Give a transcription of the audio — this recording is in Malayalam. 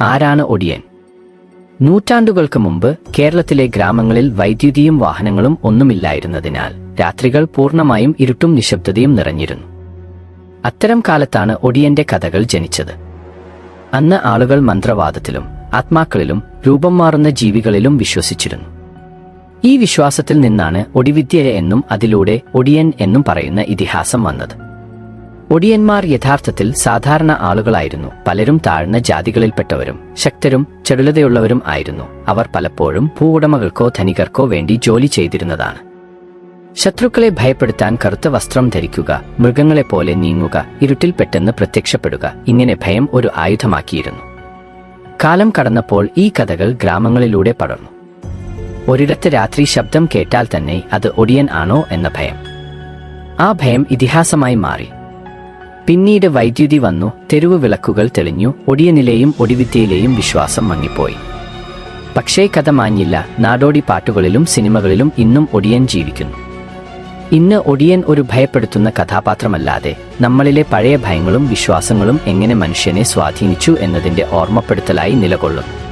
ആരാണ് ഒടിയൻ? നൂറ്റാണ്ടുകൾക്ക് മുമ്പ് കേരളത്തിലെ ഗ്രാമങ്ങളിൽ വൈദ്യുതിയും വാഹനങ്ങളും ഒന്നുമില്ലായിരുന്നതിനാൽ രാത്രികൾ പൂർണമായും ഇരുട്ടും നിശബ്ദതയും നിറഞ്ഞിരുന്നു. അത്തരം കാലത്താണ് ഒടിയന്റെ കഥകൾ ജനിച്ചത്. അന്ന് ആളുകൾ മന്ത്രവാദത്തിലും ആത്മാക്കളിലും രൂപം മാറുന്ന ജീവികളിലും വിശ്വസിച്ചിരുന്നു. ഈ വിശ്വാസത്തിൽ നിന്നാണ് ഒടിവിദ്യ എന്നും അതിലൂടെ ഒടിയൻ എന്നും പറയുന്ന ഇതിഹാസം വന്നത്. ഒടിയന്മാർ യഥാർത്ഥത്തിൽ സാധാരണ ആളുകളായിരുന്നു. പലരും താഴ്ന്ന ജാതികളിൽപ്പെട്ടവരും ശക്തരും ചെടുലതയുള്ളവരും ആയിരുന്നു. അവർ പലപ്പോഴും ഭൂവുടമകൾക്കോ ധനികർക്കോ വേണ്ടി ജോലി ചെയ്തിരുന്നതാണ്. ശത്രുക്കളെ ഭയപ്പെടുത്താൻ കറുത്ത വസ്ത്രം ധരിക്കുക മൃഗങ്ങളെപ്പോലെ നീങ്ങുക ഇരുട്ടിൽ പെട്ടെന്ന് പ്രത്യക്ഷപ്പെടുക ഇങ്ങനെ ഭയം ഒരു ആയുധമാക്കിയിരുന്നു. കാലം കടന്നപ്പോൾ ഈ കഥകൾ ഗ്രാമങ്ങളിലൂടെ പടർന്നു. ഒരിടത്ത് രാത്രി ശബ്ദം കേട്ടാൽ തന്നെ അത് ഒടിയൻ ആണോ എന്ന ഭയം. ആ ഭയം ഇതിഹാസമായി മാറി. പിന്നീട് വൈദ്യുതി വന്നു തെരുവ് വിളക്കുകൾ തെളിഞ്ഞു ഒടിയനിലെയും ഒടിവിദ്യയിലെയും വിശ്വാസം മങ്ങിപ്പോയി. പക്ഷേ കഥ മാഞ്ഞില്ല നാടോടി പാട്ടുകളിലും സിനിമകളിലും ഇന്നും ഒടിയൻ ജീവിക്കുന്നു. ഇന്ന് ഒടിയൻ ഒരു ഭയപ്പെടുത്തുന്ന കഥാപാത്രമല്ലാതെ നമ്മളിലെ പഴയ ഭയങ്ങളും വിശ്വാസങ്ങളും എങ്ങനെ മനുഷ്യനെ സ്വാധീനിച്ചു എന്നതിന്റെ ഓർമ്മപ്പെടുത്തലായി നിലകൊള്ളുന്നു.